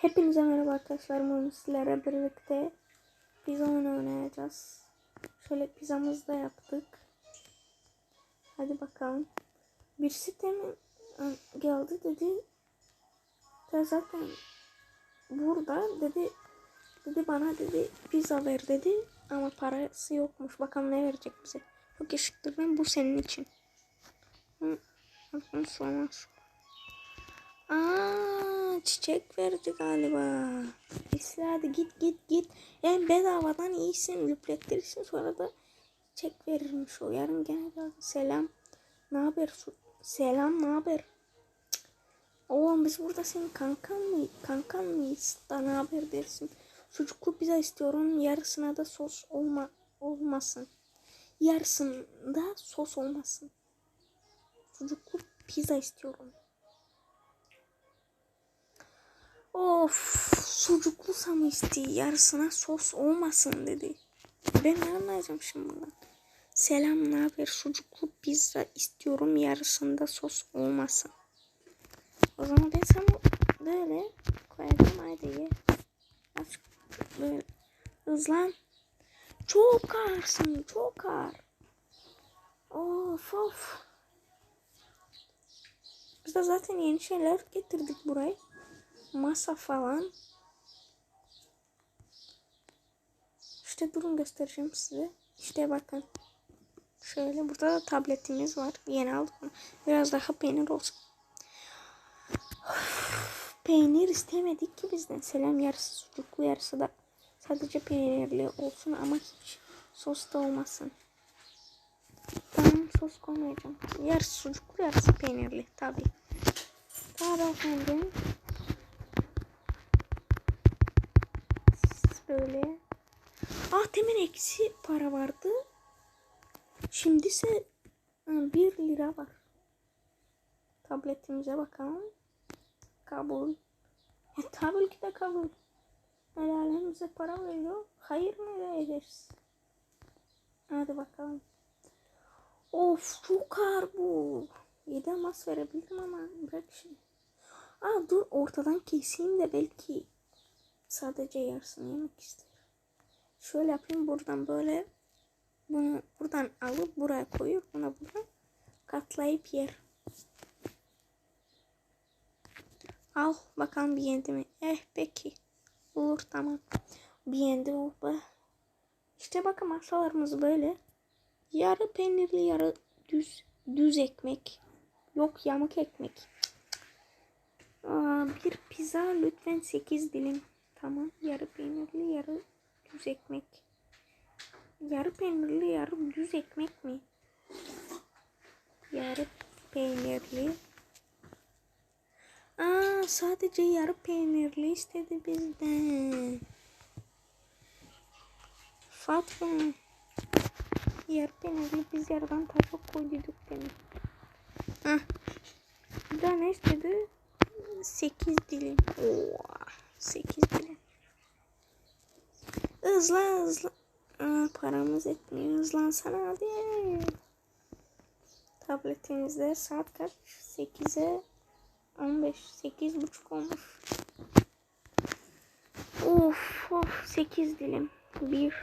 Hepinize merhaba arkadaşlar. Bugün birlikte pizza oyunu oynayacağız. Şöyle pizzamızı da yaptık. Hadi bakalım. Birisi demin e, geldi dedi. Ya zaten burada dedi dedi bana dedi pizza ver dedi ama parası yokmuş. Bakalım ne verecek bize. Çok teşekkür ederim. Bu senin için. Hı, bakın sonra. Aa, çiçek verdi galiba. Hadi git git git. Yani bedavadan iyisin, lüplettirirsin sonra da çiçek verirmiş o. Yarın gene gel. Selam. Ne haber? Selam, ne haber? Oğlum biz burada senin kankan mı? Kankan mıyız? Da ne haber dersin? Sucuklu pizza istiyorum. Yarısına da sos olma olmasın. Yarısında sos olmasın. Sucuklu pizza istiyorum. Of sucuklu samı isteği yarısına sos olmasın dedi. Ben ne anlayacağım şimdi bundan? Selam ne haber sucuklu pizza istiyorum yarısında sos olmasın. O zaman ben sana böyle koyacağım haydi ye. Aç böyle hızlan. Çok ağırsın çok ağır. Of of. Biz de zaten yeni şeyler getirdik buraya masa falan. İşte durun göstereceğim size. İşte bakın. Şöyle burada da tabletimiz var. Yeni aldık onu. Biraz daha peynir olsun. Peynir istemedik ki bizden. Selam yarısı sucuklu yarısı da sadece peynirli olsun ama hiç sos da olmasın. Tamam sos koymayacağım. Yarısı sucuklu yarısı peynirli tabi. Tabi efendim. Böyle. Ah demin eksi para vardı. Şimdi ise 1 lira var. Tabletimize bakalım. Kabul. E, tabii ki de kabul. El alem bize para veriyor. Hayır mı ederiz? Hadi bakalım. Of çok ağır bu. 7 mas verebilirim ama bırak şimdi. Aa dur ortadan keseyim de belki sadece yarısını yemek ister. Şöyle yapayım buradan böyle bunu buradan alıp buraya koyup bunu buradan katlayıp yer. Al bakalım bir yendi mi? Eh peki. Olur tamam. Bir yendi oh. İşte bakın masalarımız böyle. Yarı peynirli yarı düz düz ekmek. Yok yamuk ekmek. Aa, bir pizza lütfen 8 dilim. Tamam. Yarı peynirli, yarı düz ekmek. Yarı peynirli, yarı düz ekmek mi? Yarı peynirli. Aa, sadece yarı peynirli istedi bizden. Fatma. Yarı peynirli biz yarıdan çok koyduk demin. Hah. Bir daha ne istedi? 8 dilim. Oha. 8 dilim. Hızlan hızlan. Aa, paramız etmiyor. Hızlansana hadi. Tabletimizde saat kaç? 8'e 15. 8 buçuk olmuş. Of of 8 dilim. 1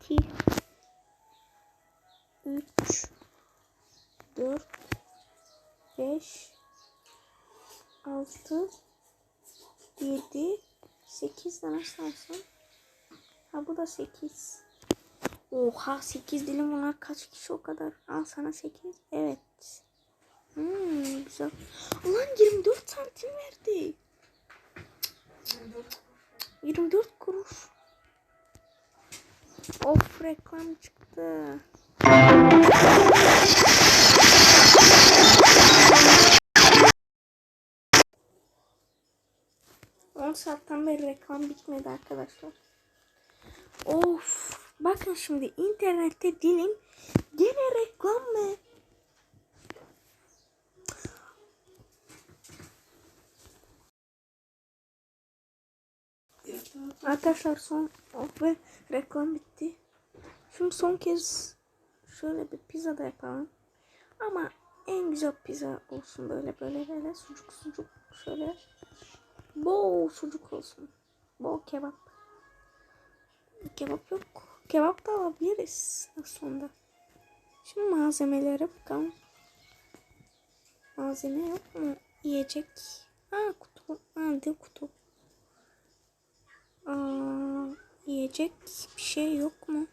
2 3 4 5 6 7 8 de nasıl alsam? Ha bu da 8. Oha 8 dilim bunlar kaç kişi o kadar? Al sana 8. Evet. Hmm, güzel. Ulan 24 santim verdi. 24 kuruş. Of reklam çıktı. 10 saatten beri reklam bitmedi arkadaşlar. Bakın şimdi internette dilim gene reklam mı? Arkadaşlar son of ve reklam bitti. Şimdi son kez şöyle bir pizza da yapalım. Ama en güzel pizza olsun böyle böyle böyle sucuk sucuk şöyle bol sucuk olsun. Bol kebap. Kebap yok. Kebap da alabiliriz sonunda. Şimdi malzemelere bakalım. Malzeme yok mu? Yiyecek. Ha kutu. Ha de kutu. Aa, yiyecek bir şey yok mu?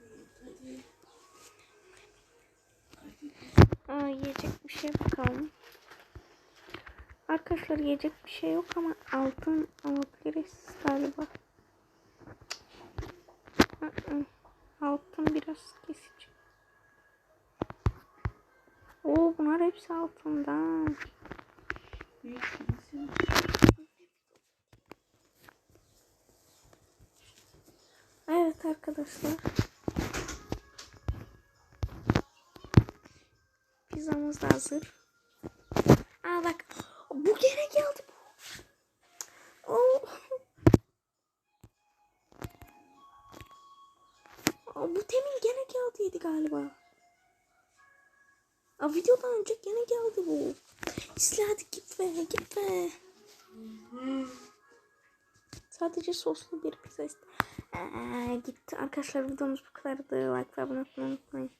Aa, yiyecek bir şey bakalım. Arkadaşlar yiyecek bir şey yok ama altın alabiliriz galiba. Hı-hı. Altın biraz kesici. Oo bunlar hepsi altından. Evet arkadaşlar. Pizzamız da hazır. Bu temin gene geldiydi galiba. Aa, videodan önce gene geldi bu. İsle hadi git be git be. Sadece soslu bir pizza iste. Aa, gitti arkadaşlar videomuz bu kadardı. Like ve abone olmayı unutmayın.